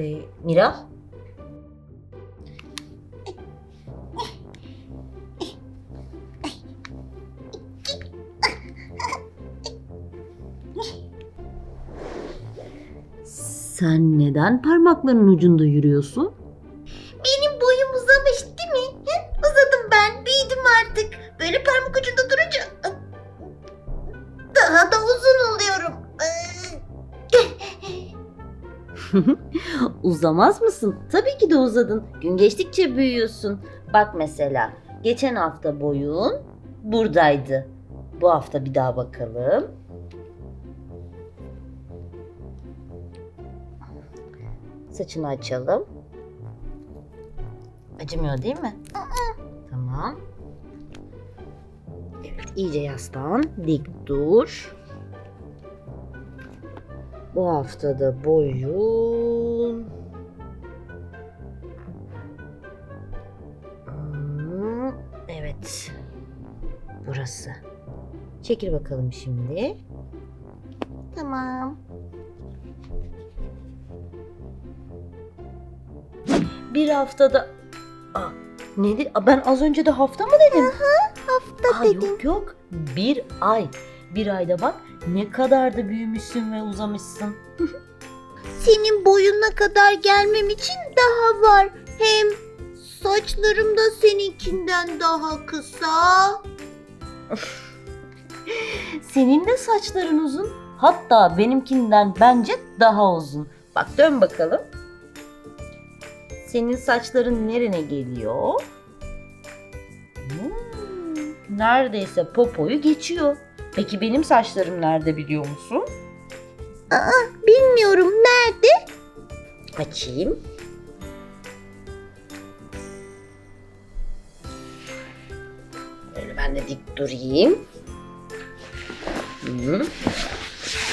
Ee, Mira? Sen neden parmaklarının ucunda yürüyorsun? Benim boyum uzamış değil mi? Uzadım ben. Büyüdüm artık. Böyle parmak Uzamaz mısın? Tabii ki de uzadın. Gün geçtikçe büyüyorsun. Bak mesela geçen hafta boyun buradaydı. Bu hafta bir daha bakalım. Saçını açalım. Acımıyor değil mi? Tamam. Evet iyice yaslan. Dik dur. Bu haftada boyun... Burası. Çekil bakalım şimdi. Tamam. Bir haftada... Aa, nedir? Aa, Ben az önce de hafta mı dedim? Hafta Aa, dedim. yok yok. Bir ay. Bir ayda bak ne kadar da büyümüşsün ve uzamışsın. Senin boyuna kadar gelmem için daha var. Hem saçlarım da seninkinden daha kısa. Senin de saçların uzun. Hatta benimkinden bence daha uzun. Bak dön bakalım. Senin saçların nerene geliyor? Hmm, neredeyse popoyu geçiyor. Peki benim saçlarım nerede biliyor musun? Bilmiyorum nerede? Açayım. Dik durayım. Hı.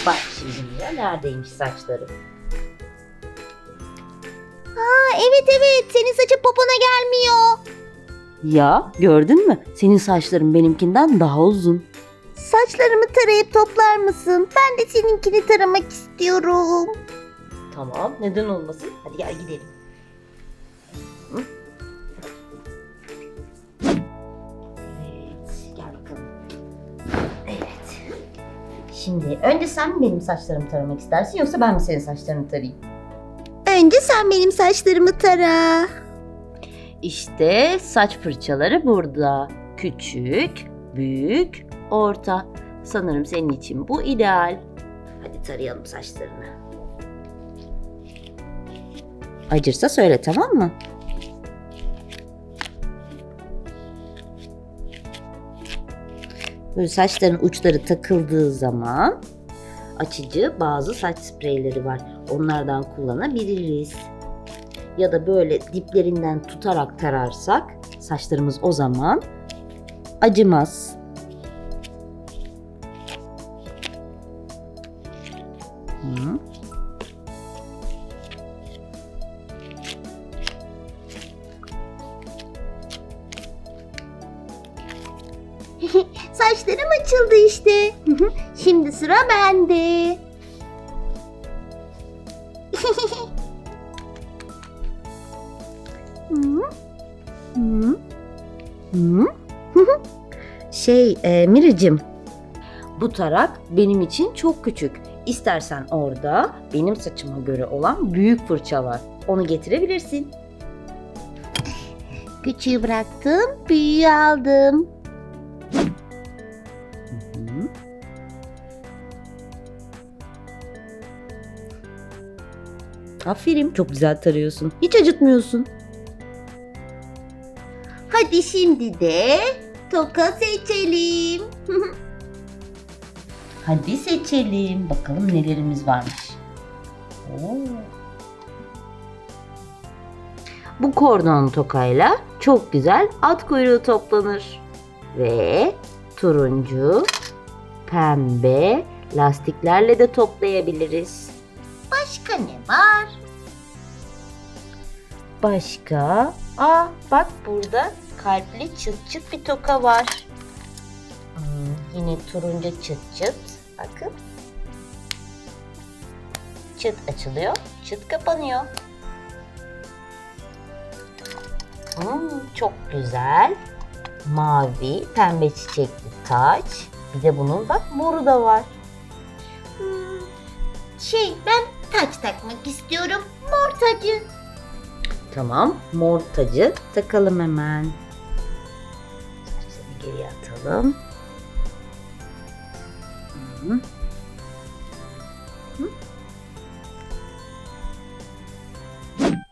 Bak şimdi ya neredeymiş saçlarım? Aa, evet evet senin saçın popona gelmiyor. Ya gördün mü? Senin saçların benimkinden daha uzun. Saçlarımı tarayıp toplar mısın? Ben de seninkini taramak istiyorum. Tamam neden olmasın? Hadi gel gidelim. Hı? Şimdi önce sen mi benim saçlarımı taramak istersin yoksa ben mi senin saçlarını tarayayım? Önce sen benim saçlarımı tara. İşte saç fırçaları burada. Küçük, büyük, orta. Sanırım senin için bu ideal. Hadi tarayalım saçlarını. Acırsa söyle tamam mı? Böyle saçların uçları takıldığı zaman açıcı bazı saç spreyleri var. Onlardan kullanabiliriz ya da böyle diplerinden tutarak tararsak saçlarımız o zaman acımaz. Hı. Saçlarım açıldı işte. Şimdi sıra bende. Hı? Hı. Hı. şey e, Miracım bu tarak benim için çok küçük. İstersen orada benim saçıma göre olan büyük fırça var. Onu getirebilirsin. Küçüğü bıraktım, büyüğü aldım. Aferin çok güzel tarıyorsun. Hiç acıtmıyorsun. Hadi şimdi de toka seçelim. Hadi seçelim. Bakalım nelerimiz varmış. Oo. Bu kordon tokayla çok güzel at kuyruğu toplanır. Ve turuncu, pembe lastiklerle de toplayabiliriz. Başka ne var? Başka? Aa bak burada kalpli çıt çıt bir toka var. Hmm, yine turuncu çıt çıt. Bakın. Çıt açılıyor, çıt kapanıyor. Hmm, çok güzel. Mavi, pembe çiçekli taç. Bir de bunun bak moru da var. Hmm, şey ben taç takmak istiyorum. Mor tacı. Tamam, mor tacı takalım hemen. Seni geriye atalım. Hı. Hı.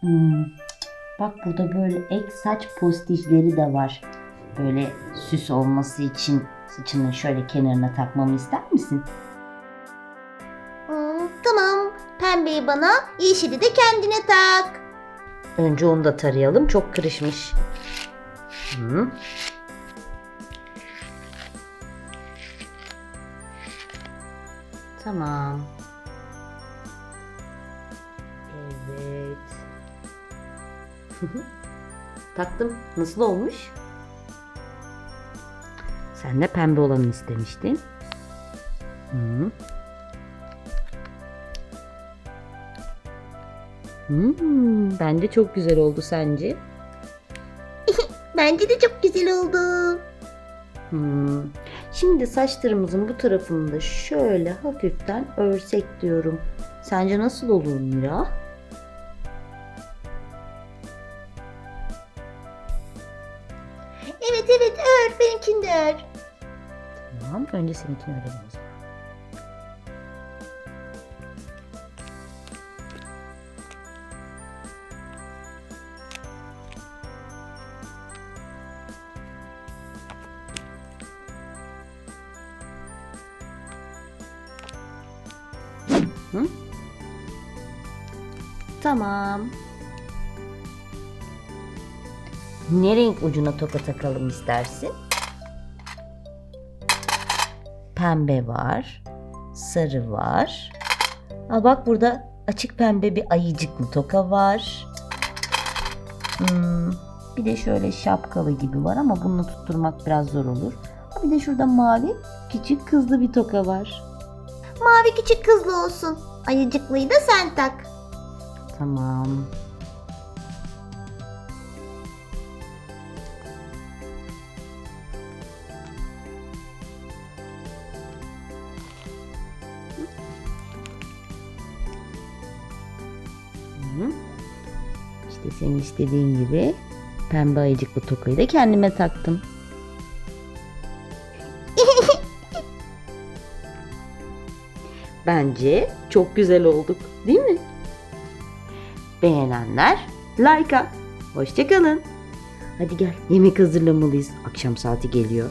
Hmm, Bak burada böyle ek saç postijleri de var. Böyle süs olması için saçının şöyle kenarına takmamı ister misin? Pembeyi bana, yeşili de kendine tak. Önce onu da tarayalım. Çok kırışmış. Hı. Tamam. Evet. Taktım. Nasıl olmuş? Sen de pembe olanı istemiştin. Hı. Hmm, bence çok güzel oldu sence? Bence de çok güzel oldu. Hmm. Şimdi saçlarımızın bu tarafını da şöyle hafiften örsek diyorum. Sence nasıl olur Mira? Evet evet ör benimkini de ör. Tamam. Önce seninkini örelim o zaman. Hı? Tamam. Ne renk ucuna toka takalım istersin? Pembe var. Sarı var. Aa bak burada açık pembe bir ayıcıklı toka var. Hmm, bir de şöyle şapkalı gibi var ama bunu tutturmak biraz zor olur. Bir de şurada mavi küçük kızlı bir toka var. Mavi küçük kızlı olsun. Ayıcıklıyı da sen tak. Tamam. İşte senin istediğin gibi pembe ayıcıklı tokayı da kendime taktım. Bence çok güzel olduk, değil mi? Beğenenler like'a. Hoşçakalın. Hadi gel yemek hazırlamalıyız. Akşam saati geliyor.